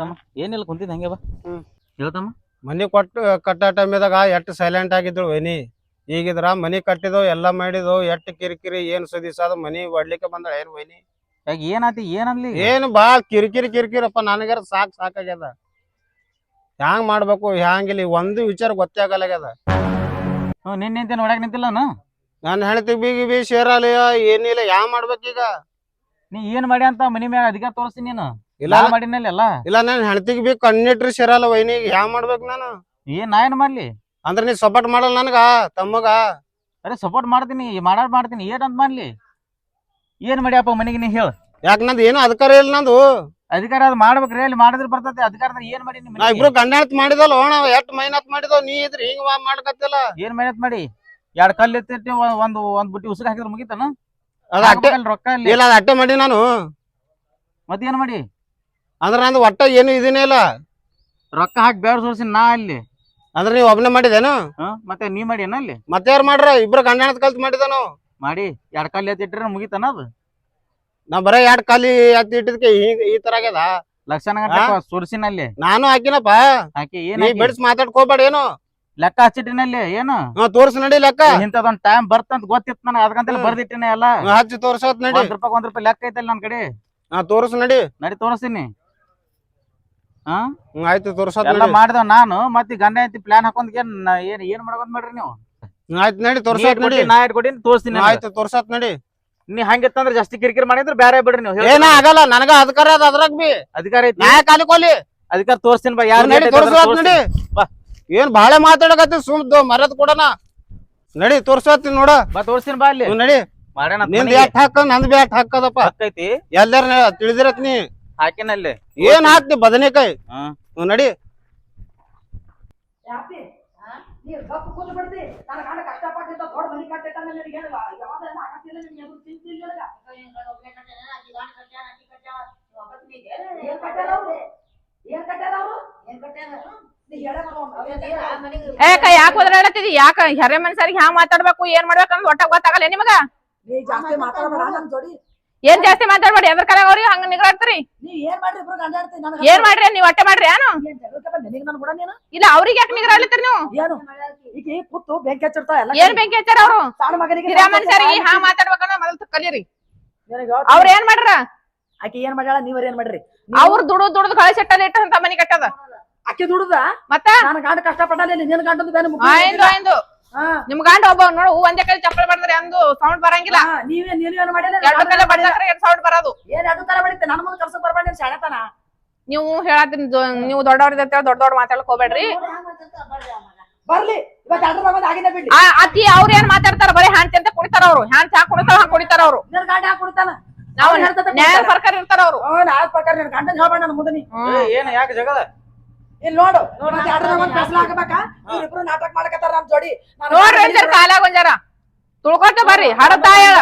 ತಮ್ಮ ಏನಿಲ್ಲ ಕುಂತಿದ್ ಹಂಗೆ ಬಾ. ಹ್ಮ್. ಹೇಳ್ತಮ್ಮ. ಮನಿ ಕೊಟ್ಟು ಕಟ್ಟ ಟೈಮ್ದಾಗ ಎಷ್ಟ್ ಸೈಲೆಂಟ್ ಆಗಿದ್ರು ವೈನಿ. ಈಗಿದ್ರ ಮನಿ ಕಟ್ಟಿದೋ ಎಲ್ಲಾ ಮಾಡಿದೋ ಎಷ್ಟ್ ಕಿರಿಕಿರಿ ಏನ್ ಸುದೀಸ ಅದು ಮನಿ ಒಡ್ಲಿಕ್ಕೆ ಬಂದಳ ಏನ್ ವೈನಿ? ಯಾಕ ಏನಾತಿ ಏನನ್ಲಿ? ಏನ್ ಬಾಳ್ ಕಿರಿಕಿರಿ ಕಿರಿಕಿರಪ್ಪ ನನಗಾರ ಸಾಕ್ ಸಾಕಾಗ್ಯದ. ಹ್ಯಾಂಗ್ ಮಾಡ್ಬೇಕು ಹ್ಯಾಂಗಿಲ್ಲ ಈ ಒಂದು ವಿಚಾರ ಗೊತ್ತೇ ಆಗಲ್ಲಾಗ್ಯದ. ಹ್ಞೂ ನಿನ್ ನಿಂತೆ ನೋಡಕ್ ನಿಂತಿಲ್ಲ ನಾನು ಹೇಳ್ತಿ ಬೀಗಿ ಬಿ ಸೇರಲ್ಲ ಏನಿಲ್ಲ ಯಾವ ಮಾಡ್ಬೇಕೀಗ? ನೀ ಏನ್ ಮಾಡಿ ಅಂತ ಮನಿ ಮ್ಯಾಗ ಅಧಿಕಾರ ತೋರಿಸ್ತೀನಿ ನೀನು? ಇಲ್ಲ ನಾ ಮಾಡಿನಲ್ಲ ಎಲ್ಲ ಇಲ್ಲ ನಾನು ಹೆಣ್ತಿಗ್ ಬಿ ಕಣ್ಣಿಟ್ರಿ ಸೇರಲ್ಲ ವೈನಿಗೆ ಯಾ ಮಾಡ್ಬೇಕು ನಾನು. ಏನ್ ನಾ ಏನ್ ಮಾಡ್ಲಿ? ಅಂದ್ರೆ ನೀ ಸಪೋರ್ಟ್ ಮಾಡಲ್ಲ ನನಗ ತಮ್ಮಗ? ಅರೆ ಸಪೋರ್ಟ್ ಮಾಡ್ತೀನಿ ಮಾಡಾಡ್ ಮಾಡ್ತೀನಿ ಏನ್ ಅಂತ ಮಾಡ್ಲಿ? ಏನ್ ಮಾಡ್ಯಪ್ಪ ಮನೆಗೆ ನೀ ಹೇಳ. ಯಾಕ ನಂದು ಏನು ಅಧಿಕಾರ ಇಲ್ಲ ನಂದು? ಅಧಿಕಾರ ಅದ್ ಮಾಡ್ಬೇಕ್ರಿ ಅಲ್ಲಿ ಮಾಡಿದ್ರೆ ಬರ್ತೈತಿ ಅಧಿಕಾರದಾಗ ಏನ್ ಮಾಡಿ ನಾ ಇಬ್ರು ಗಂಡ ಹೆಣ್ತ್ ಮಾಡಿದಲ್ಲ ನಾವ್ ಎಷ್ಟ್ ಮೈನತ್ ಮಾಡಿದವ್ ನೀ ಇದ್ರಿ ಹಿಂಗ್ ಮಾಡ್ಕತ್ತಿಲ್ಲ. ಏನ್ ಮೆಹನತ್ ಮಾಡಿ? ಎರಡ್ ಕಲ್ಲು ಎತ್ತಿಟ್ಟು ಒಂದ್- ಒಂದು ಬುಟ್ಟಿ ಉಸುಕ್ ಹಾಕಿದ್ರೆ ಮುಗಿತಾನ? ಅದ ಅಟ್ಟೆ ರೊಕ್ಕ ಅಲ್ಲಿ? ಇಲ್ಲ ಅದ ಅಟ್ಟೆ ಮಾಡಿ ನಾನು. ಮತ್ತೇನ್ ಮಾಡಿ? ಅಂದ್ರ ನಂದು ಒಟ್ಟ ಏನು ಇದನ್ನೇ ಇಲ್ಲ. ರೊಕ್ಕ ಹಾಕಿ ಬೇಡ ಸೋರ್ಸಿ ನಾ ಅಲ್ಲಿ. ಅಂದ್ರೆ ನೀವು ಒಬ್ನೇ ಮಾಡಿದೇನು? ಹ ಮತ್ತೆ ನೀ ಮಾಡಿ ಅಲ್ಲಿ? ಮತ್ತೆ ಯಾರು ಮಾಡ್ರ? ಇಬ್ರು ಗಂಡ ಕಲ್ತು ಮಾಡಿದನು. ಮಾಡಿ ಎರಡ್ ಕಾಲಿ ಎತ್ತಿಟ್ರೆ ಮುಗಿತಾನ ಅದು? ನಾ ಬರೇ ಎರಡ್ ಕಾಲಿ ಎತ್ತಿ ಇಟ್ಟಿದ್ಕೆ ಈ ತರ ಆಗ್ಯದ. ಲಕ್ಷಣ ಸುರ್ಸಿನಲ್ಲಿ ನಾನು ಹಾಕಿನಪ್ಪ. ಹಾಕಿ ಏನ್ ನೀ? ಬಿಡ್ಸ್ ಮಾತಾಡ್ಕೋಬೇಡ ಏನು? ಲೆಕ್ಕ ಹಚ್ಚಿಟ್ಟಿನಲ್ಲಿ ಏನು? ತೋರ್ಸ್ ನಡಿ ಲೆಕ್ಕ. ಇಂಥದೊಂದ್ ಟೈಮ್ ಬರ್ತಂತ ಗೊತ್ತಿತ್ತು ನನಗೆ ಅದಕ್ಕಂತ. ಬರ್ದಿಟ್ಟಿನ ಎಲ್ಲ. ಹಚ್ಚಿ ತೋರ್ಸೋತ್ ನಡಿ. ಒಂದ್ ರೂಪಾಯಿ ಒಂದ್ ರೂಪಾಯಿ ಲೆಕ್ಕ ಐತಲ್ಲ ನನ್ ಕಡೆ? ಹಾ ತೋರಿಸ್ ನಡಿ. ನಡಿ ತೋರಿಸ್ತೀನಿ ಹಾ? ಹ್ಮ್ ಆಯ್ತು ತೋರ್ಸೋತ್ ಎಲ್ಲ ನಡಿ. ನಾನು ಮತ್ತೆ ಗಂಡ ಐತಿ ಪ್ಲಾನ್ ಹಾಕೊಂಡ್ ಏನ್ ಏನ್ ಏನ್ ಮಾಡ್ಕೊಂಡ್ ಮಾಡ್ರಿ ನೀವು? ಆಯ್ತು ನಡಿ ತೋರ್ಸೋತ್ ನಡಿ. ಕೊಟ್ಟಿ, ನಾ ಇಟ್ ಕೊಟ್ಟಿನಿ ತೋರಿಸ್ತೀನಿ ಆಯ್ತು ತೋರ್ಸೋತ್ ನಡಿ. ನೀ ಹಂಗಿತ್ತಂದ್ರೆ ಜಾಸ್ತಿ ಕಿರಿಕಿರಿ ಮಾಡಿದ್ರೆ ಬೇರೆ ಬಿಡ್ರಿ ನೀವು ಏನ ಆಗಲ್ಲ ನನಗ ಅಧಿಕಾರ ಅದ ಅದ್ರಾಗ ಬಿ. ಅಧಿಕಾರ ಐತಿ? ನಾ ಕಾಲಿಕೋಲಿ ಅಧಿಕಾರ ತೋರಿಸ್ತೀನಿ ಬಾ ಯಾರು ನಡಿ ತೋರ್ಸೋತ್ ನಡಿ. ಬಾ. ಏನ್ ಬಾಳೆ ಮಾತಾಡಕತ್ತಿ ಸುಮ್ದು ಮರದ್ ಕೊಡನ ನಡಿ ತೋರ್ಸೋತಿ ನೋಡ. ಬಾ ತೋರಿಸ್ತೀನಿ ಬಾ ಅಲ್ಲಿ. ನಡಿ. ಮಾಡೋಣ ನಿಂದ್ ಬ್ಯಾಟ್ ಹಾಕ ನಂದ್ ಬ್ಯಾಟ್ ಹಾಕದಪ್ಪ. ಐತಿ? ಎಲ್ಲಾರ ತಿಳಿದಿರತ್ ನೀ ಹಾಕಿನಲ್ಲಿ? ಏನ್ ಹಾಕ್ತಿ ಬದನೆಕಾಯಿ? ಹಾ. ಹ್ಮ್, ನಡಿ. ಯಾಕೆ? ನೀವ್ ಗಪ್ ಕೂತ್ ಬಿಡ್ತಿ. ನನ್ನ ಗಂಡ ಕಷ್ಟಪಟ್ಟಿದ್ದ ದೊಡ್ಡ ಮನಿ ಕಟ್ಟಿಟ್ಟ ನಿನಗೆ ಏನು ಯಾವ್ದನ್ನ ಆಗತ್ತಿಲ್ಲ ನಿನಗೆ ಎದುರು ಚಿಂತಿಲ್ಲ ನನಗ ಏನ್ ಕಟ್ಟ್ಯಾರ ಅವ್ರು? ಏನ್ ಕಟ್ಟ್ಯಾರ ಅವ್ರು? ನೀ ಹೇಳೇ ಏಕ ಯಾಕ ಒದರಾಡತ್ತಿದಿ? ಯಾಕ? ಹೆರೆ ಮನ್ಸರಿಗೆ ಹ್ಯಾಂಗ ಮಾತಾಡ್ಬೇಕು? ಏನ್ ಮಾಡ್ಬೇಕಂದ್ ಒಟ್ಟ ಗೊತ್ತಾಗಲ್ಲ ನಿಮಗ? ನೀ ಜಾಸ್ತಿ ಮಾತಾಡಬೇಡ. ನನ್ ಜೋಡಿ ಏನ್ ಜಾಸ್ತಿ ಮಾತಾಡ್ಬೇಡಿ ಎದ್ರ ಕಲ ಅವ್ರಿ? ಹಂಗ ನಿಗಾಡ್ತೀರಿ ಏನ್ ಮಾಡ್ರಿ ಗಂಡ ನೀವ್ ಒಟ್ಟೆ ಮಾಡ್ರಿ ಏನು? ಇಲ್ಲ ಅವ್ರಿಗೆ ಯಾಕೆ ನಿಗ್ರಾಡ್ಲತ್ತೀರಿ ನೀವು? ಬೆಂಕಿ ಹಚ್ಚಿರ್ತಾ ಎಲ್ಲ ಏನ್ ಬೆಂಕಿ ಹಚ್ಚಾರ ಅವ್ರು? ಹಿರಿಯ ಮನುಷ್ಯರಿಗೆ ಹಾ ಮಾತಾಡ್ಬೇಕಂದ್ರ ಮೊದಲು ಕಲೀರಿ. ಅವ್ರ ಏನ್ ಮಾಡ್ರ? ಆಕಿ ಏನ್ ಮಾಡ್ಯಾಳ ನೀವ್ ಏನ್ ಮಾಡ್ರಿ? ಅವ್ರ ದುಡು ದುಡ್ದು ಕಳಿಸಿಟ್ಟಲ್ಲಿ ಇಟ್ಟಂತ ಮನಿ ಕಟ್ಟದ. ಆಕಿ ದುಡುದ? ಮತ್ತ? ನಾನು ಗಂಡ ಕಷ್ಟಪಟ್ಟಾನೆ ನಿನ್ನ ಗಂಡಂದು ನಿಮ್ ಗಂಡ ಒಬ್ಬ ನೋಡು ಹೂ ಒಂದೇ ಕೈ ಚಪ್ಪಲ್ ಬಡದ್ರೆ ಅಂದು ಸೌಂಡ್ ಬರಂಗಿಲ್ಲ. ನೀವೇ ನೀವೇನು ಮಾಡಿಲ್ಲ ಎರಡು ಕಲೆ ಬಡ್ದಾಕ್ರೆ ಎರಡ್ ಸೌಂಡ್ ಬರೋದು? ಏನ್ ಎರಡು ತರ ಬಡಿತೆ ನನ್ನ ಮುಂದೆ ಕಲ್ಸಕ್ ಬರ್ಬೇಡ ಶಾಣೆತನ. ನೀವು ಹೇಳತ್ತೀನಿ ನೀವು ದೊಡ್ಡವ್ರ ದೊಡ್ಡ ದೊಡ್ಡ ಮಾತಾಡಕ್ ಹೋಗ್ಬೇಡ್ರಿ. ಬರ್ಲಿ ಅತಿ ಅವ್ರ ಏನ್ ಮಾತಾಡ್ತಾರ ಬರೀ ಹ್ಯಾಂಡ್ತಿ ಅಂತ ಕುಡಿತಾರ ಅವ್ರು. ಹ್ಯಾಂಡ್ ಚಾ ಕುಡಿತಾರ ಹಾ ಕುಡಿತಾರ ಅವ್ರು. ಗಂಡ ಹಾಕಿ ಕೊಡ್ತಾನ? ನಾವು ನ್ಯಾಯ. ಸರ್ಕಾರ ಇರ್ತಾರ ಅವ್ರು. ಹ್ಞೂ ಪ್ರಕಾರ ನಿನ್ನ ಗಂಡನ ಹೇಳ್ಬೇಡ ನನ್ನ ಮುಂದೆ ಏನ್ ಯಾಕೆ ಜಗಳ? ಇಲ್ಲಿ ನೋಡು. ಮತ್ತೆ ಹಾಕಬೇಕಾ? ಇವ್ರಿಬ್ರು ನಾಟಕ ಮಾಡಕತ್ತಾರ ನಮ್ ಜೋಡಿ. ನಾನು ನೋಡ್ರಿ ಒಂಜಾರ ಕಾಲಾಗ ಒಂಜಾರ. ತುಳ್ಕೊತ ಬರ್ರಿ ಹಡತಾ ಹೇಳ.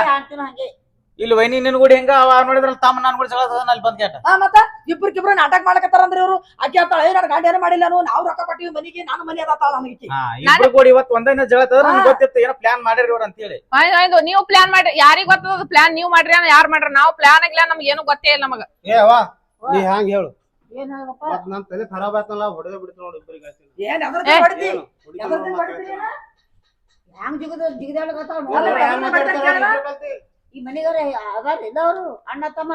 ಇಲ್ಲಿ ವೈನಿ ನಿನ್ ಕೂಡ ಹೆಂಗ? ಅವ ನೋಡಿದ್ರಲ್ಲ ತಮ್ಮ ನಾನು ಕೂಡ ಜಗಳ ಅಲ್ಲಿ ಬಂದ್ ಕೇಟ ಹಾ ಮತ್ತ ಇಬ್ರಿಗಿಬ್ರು ನಾಟಕ ಮಾಡಕತ್ತಾರ ಅಂದ್ರೆ ಇವ್ರು. ಅಕ್ಕಿ ಆತಾಳ ಏ ನನ್ನ ಗಂಡ ಏನು ಮಾಡಿಲ್ಲ ನಾವು ರೊಕ್ಕ ಕೊಟ್ಟಿವಿ ಮನಿಗೆ ನಾನು ಮನಿ ಅದಾತಾಳ ನನಗೆ ಹಾ ಇಬ್ರು ಕೂಡ ಇವತ್ತು ಒಂದನೇ ಜಗಳ ನನ್ಗೆ ಗೊತ್ತಿತ್ತು ಏನೋ ಪ್ಲಾನ್ ಮಾಡಿರಿ ಇವ್ರು ಅಂತ ಹೇಳಿ ಆಯ್ತು ಆಯ್ತು ನೀವು ಪ್ಲಾನ್ ಮಾಡ್ರಿ. ಯಾರಿಗ್ ಗೊತ್ತದ ಪ್ಲಾನ್ ನೀವು ಮಾಡ್ರಿ ಯಾರು ಮಾಡ್ರಿ? ನಾವು ಪ್ಲಾನ್ ಆಗಿಲ್ಲ ನಮ್ಗೆ ಏನು ಗೊತ್ತೇ ಇಲ್ಲ ನಮಗ. ಏ ವಾ ನೀ ಹ್ಯಾಂಗ ಹೇಳು. ಮತ್ ನನ್ ತಲೆ ಖರಾಬ್ ಆಯ್ತಲ್ಲ ಹೊಡೆದೇ ಬಿಡ್ತು ನೋಡಿ ಇಬ್ಬರಿಗೆ ಏನ್. ಹೊಡಿತಿ ಹೊಡಿತಿ ಮಾತಾಡ್ತಾನೆ. ಹ್ಯಾಂಗ್ ಜಿಗದ. ಈ ಮನಿಗಾರ ಅದಾರ ಅಣ್ಣ ತಮ್ಮ.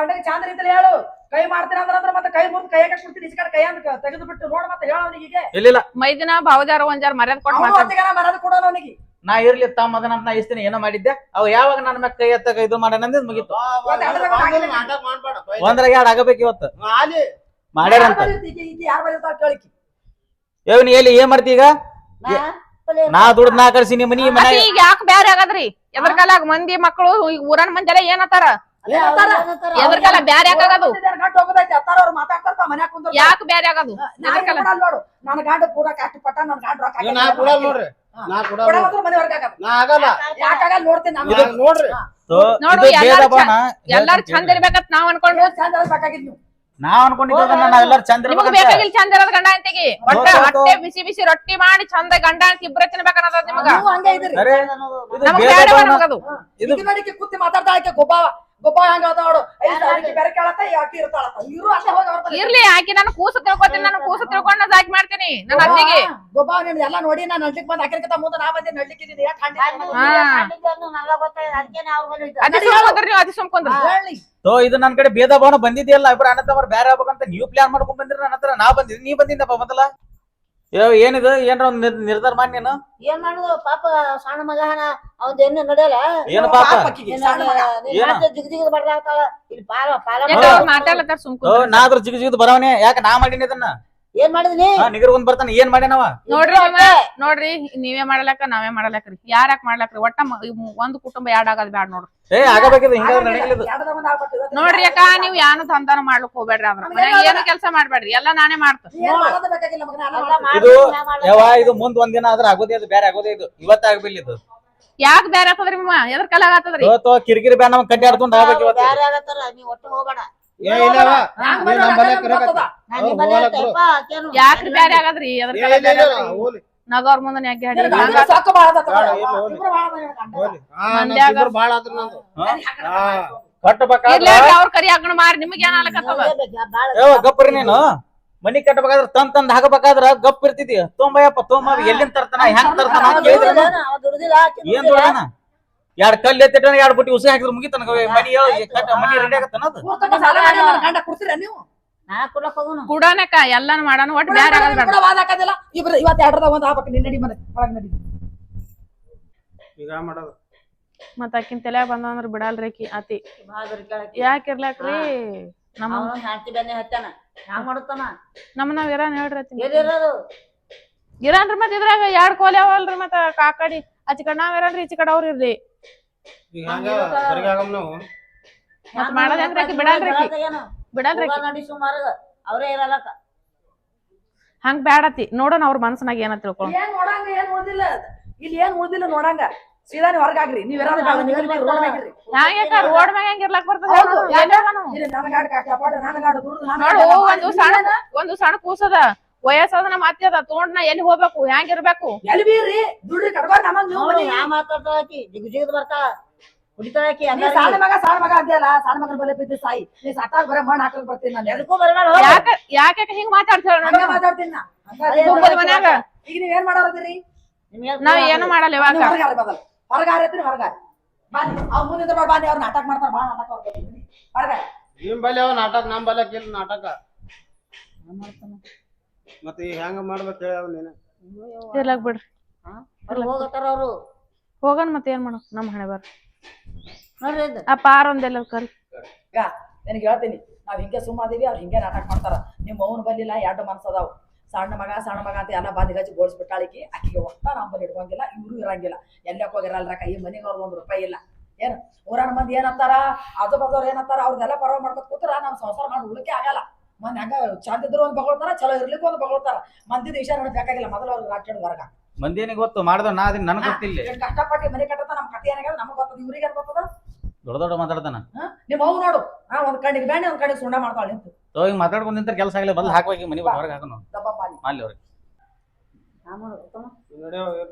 ಅಣ್ಣಗೆ ಚಂದ ರೀತಿಲಿ ಹೇಳು. ಕೈ ಮಾಡ್ತೀನಿ ಅಂದ್ರೆ ಅಂದ್ರೆ ಮತ್ತೆ ಕೈ ಮುರ್ದು ಕೈ ಕೊಡ್ತೀನಿ ಇಸ್ಕಡೆ ಕೈ ಅಂತ ತೆಗೆದು ಬಿಟ್ಟು ನೋಡ್ ಮತ್ತೆ ಹೇಳ ಅವನಿಗೆ ಇಲ್ಲ ಮೈದಿನ ಭಾವಜಾರ ಒಂಜಾರ ಮರ್ಯಾದ ಕೊಟ್ಟು ಅವನು ಮಾತಾಡ ಹೊತ್ತಿಗೆ ಮರದ ಕೊಡೋಣ ಅವನಿಗೆ. ನಾ ಇರ್ಲಿ ತಮ್ಮ ಅದನ್ನ ನಾ ಇಸ್ತೀನಿ. ಏನೋ ಮಾಡಿದ್ದೆ. ಅವ್ ಯಾವಾಗ ನನ್ನ ಮ್ಯಾಗ ಕೈ ಎತ್ತ ಇದು ಮಾಡೋಣ ಅಂದಿದ್ ಮುಗೀತು. ಒಂದ್ರಾಗ ಎರಡ್ ಆಗಬೇಕು ಇವತ್ತು. ಮಾಡ್ಯಾರಂತ ಏನ್ ಎಲ್ಲಿ ಏನ್ ಮಾಡ್ತಿ ಈಗ? ನಾ ದುಡ್ದು ನಾ ಕಳ್ಸಿ ನಿಮ್ಮ ಮನಿ ಮನೆ ಈಗ ಯಾಕೆ ಬ್ಯಾರೆ ಆಗದ್ರಿ? ಎದ್ರ ಕಾಲಾಗ ಮಂದಿ ಮಕ್ಕಳು ಈಗ ಊರನ್ ಮಂದಿ ಎಲ್ಲ ಏನತ್ತಾರ? ಅಲ್ಲೇ ಏನ್ ಅವ್ರು ಅಂತಾರ? ಏನಂತಾರ? ಎದ್ರ ಕಾಲ ಬ್ಯಾರೆ ಯಾಕಾಗದು ಯಾಕೆ ಬ್ಯಾರೆ ಆಗದು? ನನ್ನ ಗಂಡ ನನ್ನ ಗಂಡ ರೊಕ್ಕ ನಾ ನೋಡ್ರಿ. ನಾ ಕೊಡ ನಾ ಆಗಲ್ಲ. ಯಾಕಾಗಲ್ಲ ನೋಡ್ತೀನಿ ನಾನು. ನಾ ನೋಡ್ರಿ. ನೋಡು, ಎಲ್ಲಾರು ಎಲ್ಲಾರು ಚಂದ ಇರ್ಬೇಕಂತ ನಾವ್ ಅನ್ಕೊಂಡು ಚಂದ ನೀವು? ನಾವ್ ಅನ್ಕೊಂಡಿದ್ದ ನಾವೆಲ್ಲರೂ ಚಂದ್ರ ನಿಮಗ್ ಬೇಕಾಗಿಲ್ಲ ಚಂದ ಇರೋದ್ ಗಂಡ ಅಂತಿಗೆ ಒಟ್ಟ ಹೊಟ್ಟೆ ಬಿಸಿ ಬಿಸಿ ರೊಟ್ಟಿ ಮಾಡಿ ಚಂದ ಗಂಡ ಅಂತ ಇಬ್ರ ತಿನ್ಬೇಕನ್ನೋದ ನಿಮಗ? ನೀವು ಹಂಗೆ ಇದ್ರಿ. ಅರೆ ಇದು ನಮಗ್ ಭೇದ ನಮಗದು. ಇದು- ಇದು ಕೂತಿ ಮಾತಾಡ್ತಾ ಆಕೆ ಗೊಬ್ಬ ಗೊಬ್ಬ ಹಂಗ ಅದ ನೋಡು. ಐದ್ ಸಾವಿರಕ್ಕೆ ಬೇರೆ ಕೇಳತ್ತ ಹೋಗಿ ಅವ್ರ ಇರ್ಲಿ ಆಕಿ ನಾನು ಕೂಸು ತಿಳ್ಕೊತೀನಿ ನಾನು ಕೂಸು ತಿಳ್ಕೊಂಡು ಅದಾಗಿ ಮಾಡ್ತೀನಿ ನನ್ನ ಅತ್ತಿಗೆ ಗೊಬ್ಬ ನಿನ್ ಎಲ್ಲ ನೋಡಿ ನಾನು ನಡ್ಲಿಕ್ ಬಂದ್ ಹಾಕಿರ್ಕತ್ತ ಮುಂದೆ ನಾ ಬಂದೆ ಯಾಕೆ ಅದಕ್ಕೆ ಸುಮ್ಕೊಂಡ್ರಿ ಸುಮ್ಕೊಂಡ್ರಿ. ಹೇಳಿ. ತೋ ಇದು ನನ್ ಕಡೆ ಭೇದ ಭಾವನ ಬಂದಿದ್ಯಲ್ಲ ಇಬ್ರು ಅಣ್ಣ ತಮ್ಮ ಬೇರೆ ಆಗ್ಬೇಕಂತ ನೀವು ಪ್ಲಾನ್ ಮಾಡ್ಕೊಂಡ್ ಬಂದಿರ ನನ್ನ ಹತ್ರ ನಾ ಬಂದಿದ್ದೀನಿ ನೀ ಬಂದಿದ್ದಪ್ಪ ಮೊದಲ? ಯೋ ಏನಿದು? ಏನ್ರ ಒಂದ್ ನಿರ್- ನಿರ್ಧಾರ ಮಾಡಿ ನೀನು? ಏನ್ ಮಾಡುದು? ಪಾಪ ಸಣ್ಣ ಮಗ ಅವಂದ ಏನು ನಡೆಯಲ್ಲ ಏನು ಪಾಪ ಪಾಪಕ್ಕಿಗೆ ಸಣ್ಣ ಮಗ. ಏನ? ಜಿಗ್ ಜಿಗ್ ಬರ್ಲಾಗ್ತಾಳ ಇಲ್ಲಿ ಪಾಲ ಪಾಲ ಯಾಕ ಅವ್ರು ಮಾತಾಡ್ಲತ್ತಾರ ಓ ಸುಮ್ಕೊಂಡ್ರಿ ನಾ ಅದ್ರ ಜಿಗ್ ಜಿಗದ್ ಬರವನೆ. ಯಾಕೆ ನಾ ಮಾಡೀನಿ ಇದನ್ನ? ಏನ್ ಮಾಡಿದ್ನಿ ಬರ್ತಾನೆ. ಏನ್ ಮಾಡ್ಯಾನವ ನೋಡ್ರಿ ನೋಡ್ರಿ ನೀವೇ ಮಾಡಲಕ್ಕ ನಾವೇ ಮಾಡಲಕ್ರಿ ಯಾರ್ಯಾಕ್ ಮಾಡ್ಲಾಕ್ರಿ? ಒಟ್ಟ ಒಂದ್ ಕುಟುಂಬ ಎರಡ್ ಆಗದ್ ಬ್ಯಾಡ ನೋಡ್ರಿ. ಏ ಹಿಂಗ ನೋಡ್ರಿ ಅಕ್ಕ ನೀವ್ ಯಾನು ಸಂತಾನ ಮಾಡ್ಲಕ್ ಹೋಗ್ಬೇಡ್ರಿ ಅದ್ರ ಮನ್ಯಾಗ ಏನು ಕೆಲಸ ಮಾಡ್ಬೇಡ್ರಿ. ಎಲ್ಲ ನಾನೇ ಮಾಡ್ತೀನಿ. ಇದು ಯಾವ ಇದು ಮುಂದ್ ಒಂದಿನ ದಿನ ಆದ್ರ ಆಗೋದೇ ಅದು ಬೇರೆ ಆಗೋದೇ ಇದು ಇವತ್ತ ಆಗ್ಬಿಲ್ಲ ಇದು. ಯಾಕ್ ಬೇರೆ ಆಗ್ತದ್ರಿ ಮಮ್ಮ? ಎದ್ರ ಕಲ ಆಗತ್ತದ್ರಿ ತೋ ತೋ ಕಿರಿಕಿರಿ ಬ್ಯಾಡ ನಮ್ ಕಟ್ಟಿ ಆಡ್ಕೊಂಡು ಆಗ್ಬೇಕು ಇವತ್ತು. ಬ್ಯಾರೆ ಆಗತ್ತಾರ ನೀವ್ ಒಟ್ಟು ಹೋಗ್ಬೇಡ. ಏ ಇಲ್ಲವ. ನಾನ್ ಅವ್ರು ನಿಮ್ಮಲ್ಲಿ ಹೋಗ್ಲಕ್ ಹೇಳ್ತೇಪ್ಪ, ಆಕೇನು? ಯಾಕ್ರಿ ಬ್ಯಾರೆ ಆಗದ್ರಿ? ಎದ್ರ ಏ ಕಲ ಇಲ್ಲ ಇಲ್ಲ ಇಲ್ಲ, ಹೋಗ್ಲಿ. ನಗವ್ರ ಮುಂದೆ ನೆಗ್ಗಿ ಹಾಡಿ ನಿನಗೆ ಹಂಗ ಸಾಕು ಭಾಳ ಅದ ತಗೋ. ಬೇಡ, ಇಲ್ಲ, ಹೋಗ್ಲಿ. ಇಬ್ರು ಭಾಳ ಅದ ನಿನಗೆ ಗಂಡ. ಹೋಗ್ಲಿ ಹಾ ಮಂದ್ಯಾಗ- ನಮ್ ಇಬ್ರು ಬಾಳ ಆದ್ರು ನಂದು. ಹಾ? ಕಟ್ಟಬೇಕಾದ್ರ ಇರ್ಲಿ ಅವ್ರ ಕರಿ ಹಾಕೊಂಡು ಮಾರಿ. ನಿಮ್ಗೆ ಏನ್ ನೀನು. ಮನಿ ಕಟ್ಟಬೇಕಾದ್ರ ತಂದ್ ತಂದ್ ಹಾಕಬೇಕಾದ್ರ ಗಪ್ ಇರ್ತಿದ್ದಿ ತೊಂಬಯಪ್ಪ ತೊಂಬ ಎಲ್ಲಿಂದ ತರ್ತಾನ ಹೆಂಗ್ ತರ್ತಾನ ಅಂತ ಕೇಳಿದ್ರೆ ಏನ್ ದುಡ್ದಿಲ್ಲ. ಎರಡ್ ಕಲ್ಲು ಎತ್ತಿಟ್ಟ ಎರಡ್ ಬುಟ್ಟಿ ಉಸಿ ಹಾಕಿದ್ರೆ ಮುಗಿತನ ಮನಿ ಹೇಳಿ ಕಟ್ಟ ಮನಿ ರೆಡಿ ಆಗತ್ತನ ಅದು? ಗಂಡ ಕೊಡ್ತೀರಾ ನೀವು? ನಾ ಕೊಡಕ್ ಹೋಗುನು. ಕುಡಾನಕ್ಕ ಎಲ್ಲಾನು ಮಾಡಾನು ಒಟ್ಟು ಬೇರೆ ಆಗಲ್ಲ ಬೇಡ. ವಾದ ಹಾಕದಿಲ್ಲ. ಇಬ್ರು ಇವತ್ತು ಎರಡದ ಒಂದ್ ಆಗ್ಬೇಕು ನಿನ್ನ ನಡಿ ಮನೆ ಒಳಗೆ ನಡಿ. ಈಗ ಮಾಡೋದು. ಮತ್ತ ಆಕಿನ್ ತಲೆ ಬಂದಂದ್ರ ಬಿಡಲ್ರಿ ಆಕಿ ಅತಿ. ಯಾಕ್ ಇರ್ಲಾಕ್ರಿ? ನಮ್ಮ ಹೆಂಡತಿ ಬೆನ್ನೆ ಹತ್ತಾನ. ಹ್ಯಾಂಗ್ ಮಾಡುತ್ತಾನ? ನಮ್ಮ ನಾವ್ ಇರಾನ್ ಹೇಳ್ರಿ? ಇರಾನ್ರಿ ಮತ್ತ ಇದ್ರಾಗ ಎರಡ್ ಕೋಲಿ ಅವಲ್ರಿ ಮತ್ತ ಕಾಕಡಿ. ಆಚಿ ಕಡೆ ನಾವ್ ಇರಲ್ರಿ ಈಚಿ ಕಡೆ ಅವ್ರ ಇರ್ಲಿ. ಈಗ ಹಂಗ ಬರಿಗಾಗಮ್ ನಾವು. ಮತ್ ಮಾಡೋದ್ ಹೆಂಗ್ರಿ ಬಿಡಲ್ರಿ ಬಿಡಲ್ರಿ ಹೋಗ ಸುಮಾರು. ಅವ್ರೇ ಇರಲ್ಲಕ. ಹಂಗ್ ಬ್ಯಾಡತಿ ನೋಡೋಣ ಅವ್ರ ಮನ್ಸನಾಗ ಏನ ತಿಳ್ಕೊಳ್ಳ ಏನ್ ನೋಡಂಗ ಏನ್ ಇಲ್ಲಿ ಏನ್ ಓದಿಲ್ಲ ನೋಡಂಗ? ಸೀದಾ ನೀವ್ ಹೊರಗಾಗ್ರಿ ನೀವ್ ಇರೋದು ರೋಡ್ ಮ್ಯಾಗಿರ್ರಿ. ಹ್ಯಾಂಗ ರೋಡ್ ಮ್ಯಾಗ ಹೆಂಗ್ ಇರ್ಲಾಕ್ ಬರ್ತದ ನೋಡು ಒಂದು ಸಣ್ಣ ಒಂದು ಸಣ್ಣ ಕೂಸದ. ವಯಸ್ಸದ ನಮ್ಮ ಅತ್ತಿ ಅದ ತಗೊಂಡ್ ನಾ ಎಲ್ಲಿ ಹೋಗ್ಬೇಕು? ಹ್ಯಾಂಗ್ ಇರ್ಬೇಕು? ಎಲ್ಲಿ ಬೀರ್ರಿ ದುಡ್ರಿ ಕಟ್ಕೊಂಡ್ ನಮಗ್ ನೀವು. ಯಾ ಮಾತಾಡ್ತಾಳ ಆಕಿ? ಜಿಗ್ ಜಿಗ್ದ್ ಬರ್ತಾಳ. ಕುಡಿತಾಳ ಆಕಿ ನೀ ಎಲ್ಲಾರ್ಗಿ. ಸಣ್ಣ ಮಗ ಸಣ್ಣ ಮಗ ಸಣ್ಣ ಮಗನ ಬಲೆ ಬಿದ್ದು ಸಾಯಿ. ನೀ ಸಟ್ಟಾಗ ಬರೇ ಮಣ್ಣ್ ಹಾಕಕ್ ಬರ್ತೀನಿ ನಾನು. ಎದಕ್ಕೂ ಬರ್ಬೇಡ ಹೋಗು. ಯಾಕ ಯಾಕೆ ಹಿಂಗ್ ಮಾತಾಡ್ತಾಳ ಹಂಗ ಮಾತಾಡ್ತೀನಿ ನಾ. ಹಂಗ ಅದೇ ತುಂಬದ ಮನ್ಯಾಗ ಈಗ ನೀವ್ ಏನ್ ಮಾಡೋರದಿರಿ ನಿಮ್ಗೆ ನಾವ್ ಏನು ಮಾಡಲ್ಲ ಇವಾಗ. ಹೊರಗಾರ ಬದಲ್ ಹೊರಗಾರ ಐತ್ರಿ ಹೊರಗಾರ. ಅವ್ರ ಬಾ ಬಾನಿ ಅವ್ರ ನಾಟಕ ಮಾಡ್ತಾರ ಬಾ ನಾಟಕ ಹೊರಗಾರ ನಿಮ್ ಬಲ್ಲೆ ಅವ ನಾಟಕ ನಮ್ ಬಲ್ಲೆ ಇಲ್ಲ ನಾಟಕ. ಮತ್ತೆ ಈಗ ಹೆಂಗ ಮಾಡ್ಬೇಕು ಹೇಳ ಅವ್ ನೀನು? ಇರ್ಲಾಕ್ ಬಿಡ್ರಿ. ಹೋಗತಾರ ಹೋಗತ್ತಾರ ಅವ್ರು? ಹೋಗೋಣ ಮತ್ತೆ ಏನ್ ಮಾಡೋ ನಮ್ಮ ಹಣೆ ಬರ್ರಿ. ನೋಡ್ರಿ ಇದು. ಆ ಪಾರ ಒಂದೆಲ್ಲ ಕಲ್ ಈಗ ನಿನಗೆ ಹೇಳ್ತೀನಿ. ನಾವ್ ಹಿಂಗೆ ಸುಮ್ಮದೀವಿ ಅವ್ರು ಹಿಂಗೆ ನಾಟಕ ಮಾಡ್ತಾರ. ನಿಮ್ಮ ಮೌನ್ ಬಲ್ಲಿಲ್ಲ ಎರಡು ಮನ್ಸು ಅದಾವು. ಸಣ್ಣ ಮಗ ಸಣ್ಣ ಮಗ ಅಂತ ಎಲ್ಲ ಬಾದಿ ಹಚ್ಚಿ ಗೋಳಿಸ್ಬಿಟ್ಟಾಳಿಕಿ ಆಕಿಗೆ ಒಟ್ಟ ನಂಬಲ್ಲಿ ಇಟ್ಕೊಂಗಿಲ್ಲ ಇವ್ರು ಇರಂಗಿಲ್ಲ. ಎಲ್ಲಕ್ಕೆ ಹೋಗಿರಲ್ರ ಈ ಮನೆಗೆ ಅವ್ರ ಒಂದು ರೂಪಾಯಿ ಇಲ್ಲ. ಏನು? ಊರಾನ ಮಂದಿ ಏನಂತಾರ? ಆಜು ಬದವ್ರ ಏನಂತಾರ? ಅವ್ರದ್ದೆಲ್ಲ ಪರವ ಮಾಡ್ಕೊತ ಕೂತ್ರ ನಾವು ಸಂಸಾರ ಮಾಡಿ ಉಳಿಕೆ ಆಗಲ್ಲ. ಮಂದಿ ಹಂಗ ಚಂದ ಇದ್ರು ಒಂದು ಬಗೊಳ್ತಾರ ಚಲೋ ಇರ್ಲಿಕ್ಕೆ ಒಂದು ಬಗೊಳ್ತಾರ ಮಂದಿದ ವಿಷಯ ನೋಡಿ ಬೇಕಾಗಿಲ್ಲ ಮೊದಲು ಅವ್ರಿಗೆ ರಾಜ್ಯದ ಹೊರಗ ಮಂದಿನಿಗೆ ಗೊತ್ತು ಮಾಡ್ದ ನಾ ಅದನ್ನ ನನಗೆ ಗೊತ್ತಿಲ್ಲ ಕಷ್ಟಪಟ್ಟಿ ಕಷ್ಟಪಟ್ಟು ಮನೆ ಕಟ್ಟದ ನಮ್ಮ ಕತೆ ಏನಾಗ್ಯದ ನಮಗೆ ಗೊತ್ತದ ಇವ್ರಿಗೆ ಏನ್ ಗೊತ್ತದ ದೊಡ್ಡ ದೊಡ್ಡ ಮಾತಾಡ್ತಾನ? ನಿಮ್ಮ ಅವ್ ನೋಡು ಆ ಒಂದ್ ಕಣ್ಣಿಗೆ ಬ್ಯಾಣಿ ಒಂದ್ ಕಣ್ಣಿಗೆ ಸುಣ್ಣ ಮಾಡ್ತಾಳೆ ನಿಂತು ತೋ ಹಿಂಗ್ ಮಾತಾಡ್ಕೊಂಡ್ ನಿಂತ ಕೆಲಸ ಆಗಿಲ್ಲ ಹಾಕಿ ಹಾಕುವಾಗಿ ಮನಿ ಹೊರಗೆ ಹಾಕೋಣ ಅಲ್ಲಿ ಅವ್ರಿಗೆ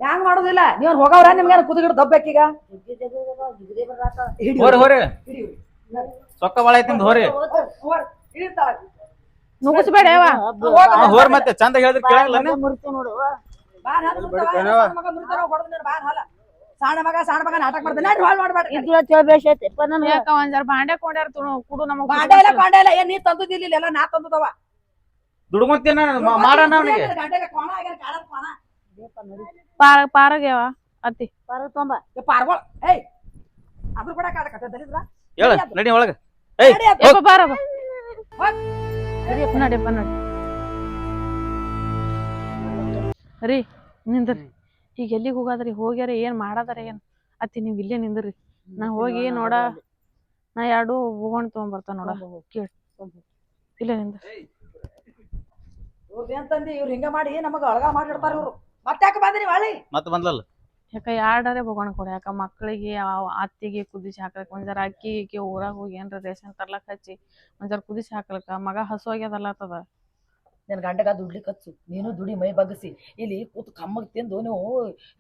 ಹ್ಯಾಂಗ್ ಮಾಡೋದಿಲ್ಲ ನೀವ್ ಹೋಗವ್ರ ನಿಮ್ಗೆ ಕುದುಗಿಡ ದಬ್ಬಬೇಕೀಗ ಹೊರ ಹೊರ ಸೊಕ್ಕ ಬಾಳ ಐತಿ ಹೋರಿ ಹಿಡಿತಾಳ ಹಾ, ಹೋರಿ ಮತ್ತೆ ಚಂದ ಹೇಳಿದ್ರೆ ಕೇಳಲ್ಲ ಹಾಲು ಬಿಡು. ಸಣ್ಣ ಮಗ ಹಾಲ. ಸಣ್ಣ ಮಗ ನಾಟಕ ಮಾಡ್ತಾನೆ. ನಡ್ರಿ ಹಾಳು ಮಾಡ್ಬೇಡ್ರಿ ಇದ್ಲ ಯಾಕ ಒಂದ್ ಜರ ಬಾಂಡೆ ಕೊಂಡ್ಯಾರ ಕುಡು ನಮಗ್ ಬಾಂಡೆ ಇಲ್ಲ ಪಾಂಡೆ ಇಲ್ಲ. ಏನ್ ನೀ ತಂದಿದ್ದಿಲ್ಲ ಎಲ್ಲ ನಾ ತಂದದವ ದುಡ್ಕೊಂತೀನ ಮಾಡೋಣ ಅವನಿಗೆ. ಪಾರ ಪಾರಗ್ಯಾವ ಅತ್ತಿ. ಪಾರು ತೊಂಬ. ಏ ಪಾರ್ಗೊಳ್ ಏಯ್. ಅದ್ರ ಕೂಡ ಕಾಡ ಕತೆ ದಲಿದ್ರ? ಹೇಳ ನಡಿ ಒಳಗ. ಏಯ್. ಬಾರ ಬಾ. ಹೋಗ್. ನಡಿಯಪ್ಪ ನೋಡಿ ರೀ ನಿಂದ್ರಿ. ಈಗ ಎಲ್ಲಿಗೆ ಹೋಗಾದ್ರಿ? ಹೋಗ್ಯಾರ ಏನ್ ಮಾಡದಾರ ಏನ್? ಅತ್ತಿ ನೀವ್ ಇಲ್ಲೇ ನಿಂದ್ರಿ. ನಾ ಹೋಗಿ ನೋಡ. ನಾ ಎರಡು ಹೋಗೋಣ ತಗೊಂಬರ್ತಾನ ನೋಡ. ಕೇಳಿ. ಇಲ್ಲೇ ನಿಂದ್ರಿ. ಏನ್ ತಂದಿ ಇವ್ರು ಹಿಂಗ ಮಾಡಿ ನಮಗ ಅಳಗ ಮಾಡಿಡ್ತಾರ ಇವ್ರು. ಮತ್ತೆ ಯಾಕೆ ಬಂದ್ರಿ ಹೊಳ್ಳಿ. ಮತ್ತೆ ಬಂದ್ಲಲ್ಲ? ಯಾಕ ಎರಡರೇ ಬೋಗೋಣ ಕೊಡ. ಯಾಕ ಮಕ್ಕಳಿಗೆ ಅತ್ತಿಗೆ ಕುದಿಸಿ ಹಾಕ್ಲಿಕ್ಕೆ ಒಂದ್ ಜರ ಅಕ್ಕಿ ಇಕ್ಕಿ ಊರಾಗ ಹೋಗಿ ಏನ್ರ ರೇಷನ್ ತರ್ಲಕ್ ಹಚ್ಚಿ ಒಂದ್ ಜರ ಕುದಿಸಿ ಹಾಕ್ಲಕ್ಕ, ಮಗ ಹಸು ಆಗ್ಯದಲ್ಲತ್ತದ ನಿನ್ನ ಗಂಡಗ ದುಡ್ಲಿ ಕಚ್ಚು ನೀನು ದುಡಿ, ಮೈ ಬಗ್ಗಿಸಿ ಇಲ್ಲಿ ಕೂತು ಕಮ್ಮಗ್ ತಿಂದು ನೀವು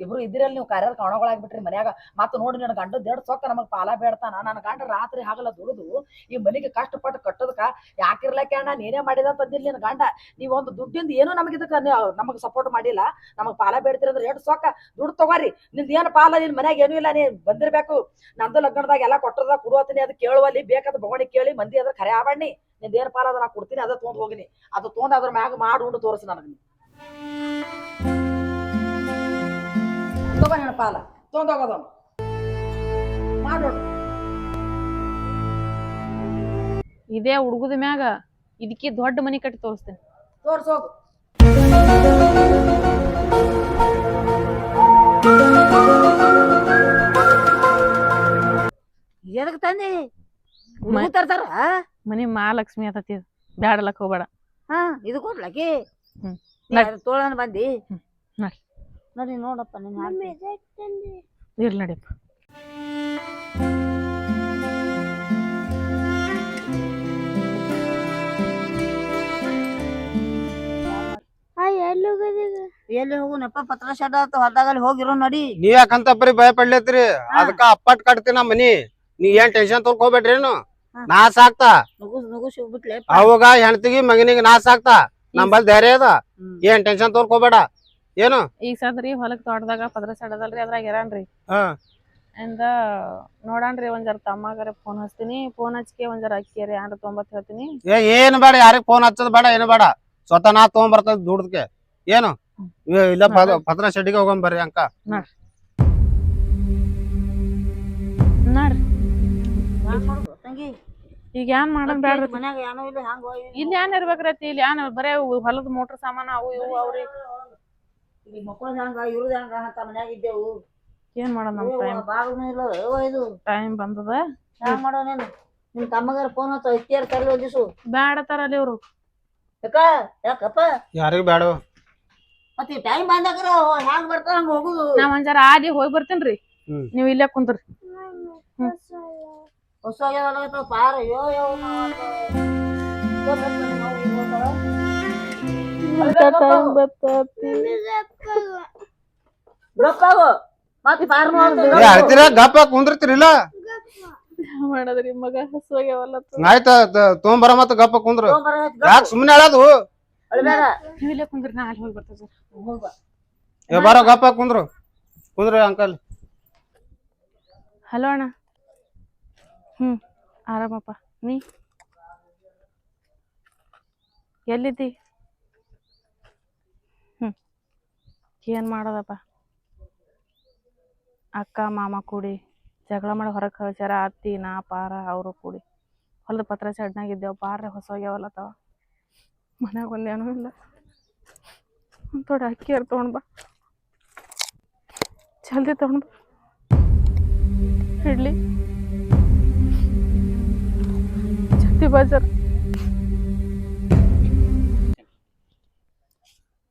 ಇಬ್ರು ಇದ್ದಿರಲ್ಲ ನೀವು ಕಾರ್ಯಾರ ಕಾಣೋಗಳಾಗ್ಬಿಟ್ರಿ ಮನ್ಯಾಗ. ಮತ್ತೆ ನೋಡಿ ನನ್ನ ಗಂಡ ದೇಡ್ ಸೊಕ್ಕ ನಮಗೆ ಪಾಲ ಬೇಡ್ತಾನ. ನನ್ನ ಗಂಡ ರಾತ್ರಿ ಆಗಲ್ಲ ದುಡಿದು ಈ ಮನೆಗೆ ಕಷ್ಟಪಟ್ಟು ಕಟ್ಟೋದಕ್ಕ ಯಾಕಿರ್ಲಕ್ಕೆ ಅಣ್ಣ? ನೀನೇ ಮಾಡಿದ ಅಂತಂದಿಲ್ಲ ನಿನ್ನ ಗಂಡ. ನೀವೊಂದು ದುಡ್ಡಿಂದ ಏನೂ ನಮಗೆ ಇದಕ್ಕೆ ನಮಗೆ ಸಪೋರ್ಟ್ ಮಾಡಿಲ್ಲ. ನಮಗ್ ಪಾಲ ಬೇಡ್ತೀರಿ ಅಂದ್ರೆ ಎರಡು ಸೊಕ್ಕ ದುಡ್ಡು ತಗೋರಿ. ನಿಂದ ಏನು ಪಾಲ ನಿನ್ ಮನ್ಯಾಗ ಏನೂ ಇಲ್ಲ. ನೀ ಬಂದಿರ್ಬೇಕು. ನಂದು ಲಗ್ನದಾಗ ಎಲ್ಲ ಕೊಟ್ಟದ ಕೊಡುವತ್ತೀನಿ ಅದು ಕೇಳುವಲ್ಲಿ ಬೇಕಾದ ಭಗವಣಿ ಕೇಳಿ ಮಂದಿ ಅದ್ರ ಖರೆ ಆಬಣ್ಣಿ ನಿಂದ ದೇರ್ ಪಾಲ ಅದ ನಾ ಕೊಡ್ತೀನಿ ಅದ ತೊಗೊಂಡ್ ಹೋಗಿನಿ. ಅದು ತೊಗೊಂಡ್ ಅದ್ರ ಮ್ಯಾಗ ಮಾಡಿ ಉಂಡು ತೋರಿಸಿ ನನಗೆ ತಗೋ ನಿನ್ನ ಪಾಲ ತೊಗೊಂಡ್ ಹೋಗೋದವನು ಮಾಡೋಣ ಇದೇ ಹುಡುಗದ ಮ್ಯಾಗ ಇದಕ್ಕೆ ದೊಡ್ಡ ಮನಿ ಕಟ್ಟಿ ತೋರಿಸ್ತೇನೆ. ತೋರ್ಸೋಗು ಎದಕ್ ತಂದಿ? ಮನೆ ತರ್ತಾರ? ಮನಿ ಮಹಾಲಕ್ಷ್ಮಿ ಆತತಿ. ಬ್ಯಾಡಲಕ್ ಹೋಗ್ಬೇಡ. ಹಾ ಇದು ಕೊಡ್ಲಕಿ ಹ್ಮ್. ತೋಳನ್ ಬಂದಿ? ಹ್ಮ್. ನಡಿ. ನೋಡಿ ನೋಡಪ್ಪ ನಿನ್ ಇರ್ಲಿ ನಡಿಯಪ್ಪ ಎಲ್ಲಿ ಹೋಗುನಪ್ಪ? ಪತ್ರ ಶೆಡ್ ಆತ ಹೊಲ್ದಾಗಲ್ಲಿ ಹೋಗಿರೋ ನಡಿ. ನೀವ್ ಯಾಕಂತ ಬರೀ ಭಯ ಪಡ್ಲತ್ರಿ ಅದಕ್ಕ ಅಪ್ಪಟ್ ಕಟ್ತೀನ ಮನಿ. ನೀ ಏನ್ ಟೆನ್ಷನ್ ತೊಳ್ಕೊಬೇಡ್ರೇನು ನಾಸ್ ಆಗ್ತಾ? ಅವಾಗ ಹೆಣ್ತಿಗಿ ಮಗನಿಗೆ ನಾಶ ಆಗ್ತಾ? ನಂಬಲ್ ಧೈರ್ಯ ಅದ? ಏನ್ ಟೆನ್ಷನ್ ತೋರ್ಕೋಬೇಡ. ಏನು? ಈಗ ಸದ್ರಿ ಹೊಲಕ್ ತೋಟದಾಗ ಪದ್ರ ಸಡದಲ್ರಿ ಅದ್ರಾಗ ಇರಾನ್ರಿ ಹಾ. ಅಂದ ನೋಡಾನ್ರಿ ಒಂದ್ ಜರ ತಮ್ಮಗಾರ ಫೋನ್ ಹಚ್ತೀನಿ. ಫೋನ್ ಹಚ್ಕೆ ಒಂದ್ ಜರ ಅಕ್ಕಿರಿ ಏನಾರ ತೊಂಬತ್ ಹೇಳ್ತೀನಿ. ಏ ಏನ್ ಬೇಡ ಯಾರಿಗ್ ಫೋನ್ ಹಚ್ಚದ್ ಬೇಡ ಏನು ಬೇಡ. ಸ್ವತಃ ನಾ ತಗೊಂಬರ್ತದ ದುಡ್ದಕ್ಕೆ ಏನು? ಇಲ್ಲ ಪದ್ರ ಶೆಡ್ಡಿಗೆ ಹೋಗಂ ಬರ್ರಿ ಅಂಕ. ನೋಡ್ರಿ. ಈಗ ಏನ್ ಮಾಡೋದ್ ಬ್ಯಾಡ್ರಿ ಮನ್ಯಾಗ ಏನೋ ಇಲ್ಲ ಹಂಗ? ಇಲ್ಲಿ ಏನ್ ಇರ್ಬೇಕ್ರತಿ ಇಲ್ಲಿ ಏನ್ ಬರೇ ಹೊಲದ ಮೋಟರ್ ಸಾಮಾನು ಅವು ಇವು ಅವ್ರಿ. ಇಲ್ಲಿ ಮಕ್ಕಳು ಹಂಗ ಇರುದ ಹಂಗ ಅಂತ ಮನ್ಯಾಗ ಇದ್ದೇವು. ಏನ್ ಮಾಡೋದ್ ನಮ್ ಟೈಮ್ ಬಾಗ್ನು ಇಲ್ಲ ಯವ್ವ ಇದು. ಟೈಮ್ ಬಂದದ? ಹ್ಯಾಂಗ ಮಾಡೋ ನೀನು? ನಿಮ್ ತಮ್ಮಗಾರ ಫೋನ್ ಹಚ್ಚ ಇಟ್ಟಿಯಾರ ಕರ್ಲಿ ಒಂದ್ ದಿವ್ಸು ಬ್ಯಾಡತಾರಲ್ಲಿ ಅವ್ರು ಯಾಕ ಯಾಕಪ್ಪ? ಯಾರಿಗ್ ಬೇಡ ಮತ್ತೆ ಟೈಮ್ ಬಂದಾಗ ಹ್ಯಾಂಗ ಬರ್ತಾರ ಹಂಗ ಹೋಗುದು? ನಾ ಒಂದ್ ಜರ ಆದಿ ಹೋಗಿ ಬರ್ತೇನ್ರಿ. ಹ್ಮ್. ನೀವ್ ಇಲ್ಲೇ ಕುಂದ್ರಿ. ಹೊಸ ಪಾರ ಅಯ್ಯೋ ಮತ್ ಪಾರ್ ಏ ಅಳ್ತೀರ? ಗಪ್ಪ ಕುಂದ್ರತಿರಿಲ್ಲ? ಮಾಡದ್ರಿ ಮಗ ಹಸುವಾಗ್ಯಾವಲ್ಲ ಆಯ್ತ ತೊಗೊಂಬರ ಮತ್ತ ಗಪ್ಪ ಕುಂದ್ರ. ಯಾಕೆ ಸುಮ್ನೆ ಅಳದು? ಅಳ್ಬೇಡ ನೀವ್ ಇಲ್ಲೇ ಕುಂದ್ರಿ ನಾ ಅಲ್ಲಿ ಹೋಗಿ ಬರ್ತೇನೆ ಬರೋ ಗಪ್ಪ ಕುಂದ್ರು. ಕುಂದ್ರ ಅಂಕಲ್. ಹಲೋ ಅಣ್ಣ. ಹ್ಮ್, ಆರಾಮಪ್ಪ. ನೀ? ಎಲ್ಲಿದ್ದಿ? ಹ್ಮ್, ಏನು ಮಾಡೋದಪ್ಪ? ಅಕ್ಕ, ಮಾಮ ಕೂಡಿ ಜಗಳ ಮಾಡಿ ಹೊರಗೆ ಕಳ್ಸ್ಯಾರ, ಅತ್ತಿ, ನಾ, ಪಾರ, ಅವರು ಕೂಡಿ. ಹೊಲದ ಪತ್ರ ಸೆಡ್ನಾಗ ಪಾರ್ರೆ ಪಾರ ತವ. ಮನ್ಯಾಗ ಒಂದೇನೂ ಇಲ್ಲ. ಒಂದ್ ಅಕ್ಕಿ ಅರ್ ತೊಗೊಂಡ್ ಬಾ. ಜಲ್ದಿ ಇಡ್ಲಿ. ಛತ್ತಿ ಬಜಾರ್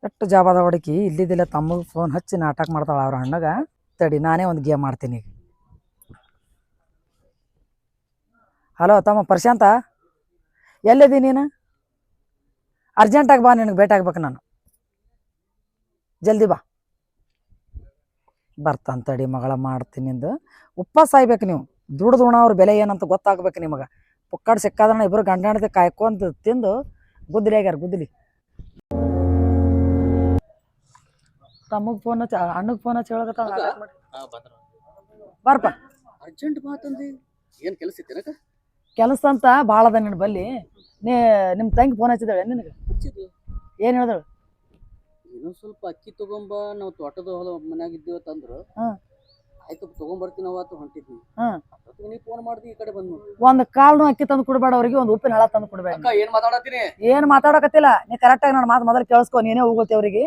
ಎಷ್ಟು ಜಾಬದ ಹುಡುಕಿ ಇಲ್ಲಿದ್ದಿಲ್ಲ ತಮ್ಮಗೆ ಫೋನ್ ಹಚ್ಚಿ ನಾಟಕ ಮಾಡ್ತಾಳ ಅವ್ರ ಅಣ್ಣಗ. ತಡಿ, ನಾನೇ ಒಂದು ಗೇಮ್ ಮಾಡ್ತೀನಿ ಈಗ. ಹಲೋ ತಮ್ಮ, ಪ್ರಶಾಂತ? ಎಲ್ಲಿದ್ದಿ ನೀನು? ಅರ್ಜೆಂಟಾಗಿ ಬಾ, ನಿನಗೆ ಭೇಟಿ ಆಗ್ಬೇಕು ನಾನು. ಜಲ್ದಿ ಬಾ. ಬರ್ತಾನೆ ತಡಿ ಮಗಳ, ಮಾಡ್ತೀನಿ ನಿಂದು. ಉಪವಾಸ ಸಾಯ್ಬೇಕು ನೀವು. ದುಡ್ದು ಉಣವ್ರ ಬೆಲೆ ಏನಂತ ಗೊತ್ತಾಗ್ಬೇಕು ನಿಮಗೆ. ಪುಕ್ಕಡ್ ಸಿಕ್ಕಾದ್ರೆ ಇಬ್ಬರು ಗಂಡ ಹೆಂಡ್ತಿ ಕಾಯ್ಕೊಂತ ತಿಂದು ಗುದ್ದಲಿ ಆಗ್ಯಾರ ಗುದ್ದಲಿ ತಮ್ಮಗ್ ಫೋನ್ ಹಚ್ಚ ಅಣ್ಣಗ್ ಫೋನ್ ಹಚ್ಚಿ ಹೇಳಕತ್ತ ಬರ್ಪ. ಅರ್ಜೆಂಟ್ ಮಾತಂದಿ ಏನ್ ಕೆಲಸ ಇತ್ತೇನಕ ಕೆಲಸ ಅಂತ ಭಾಳ ಅದ ನಿನ್ನ ಬಲ್ಲಿ. ನೀ ನಿಮ್ಮ ತಂಗಿ ಫೋನ್ ಹಚ್ಚಿದಾಳೆ ನಿನಗೆ? ಏನು ಹೇಳಿದಳು? ಇನ್ನೊಂದ್ ಸ್ವಲ್ಪ ಅಕ್ಕಿ ತಗೊಂಬ ನಾವು ತೋಟದ ಹೊಲ ಮನ್ಯಾಗ ಇದ್ದೀವ ತಂದ್ರು ಹಾ. ಆಯ್ತು ತಗೊಂಬರ್ತೀನಿ ಅವತ್ತು ಹೊಂಟಿದ್ನಿ. ಹಾ. ಅಷ್ಟೊತ್ತಿಗೆ ನೀ ಫೋನ್ ಮಾಡ್ದಿ ಈ ಕಡೆ ಬಂದ್ ಒಂದು ಕಾಳ್ನು ಅಕ್ಕಿ ತಂದು ಕೊಡ್ಬೇಡ ಅವ್ರಿಗೆ ಒಂದು ಉಪ್ಪಿನ ಹಳ ತಂದು ಕೊಡಬೇಡ ಅಕ್ಕ ಏನ್ ಮಾತಾಡತ್ತೀನಿ ಏನ್ ಮಾತಾಡಕತ್ತಿಲ್ಲ. ನೀ ಕರೆಕ್ಟಾಗಿ ನನ್ನ ಮಾತು ಮೊದಲು ಕೇಳಿಸ್ಕೋ ನೀನೇ ಹೋಗುತ್ತೆ ಅವ್ರಿಗೆ.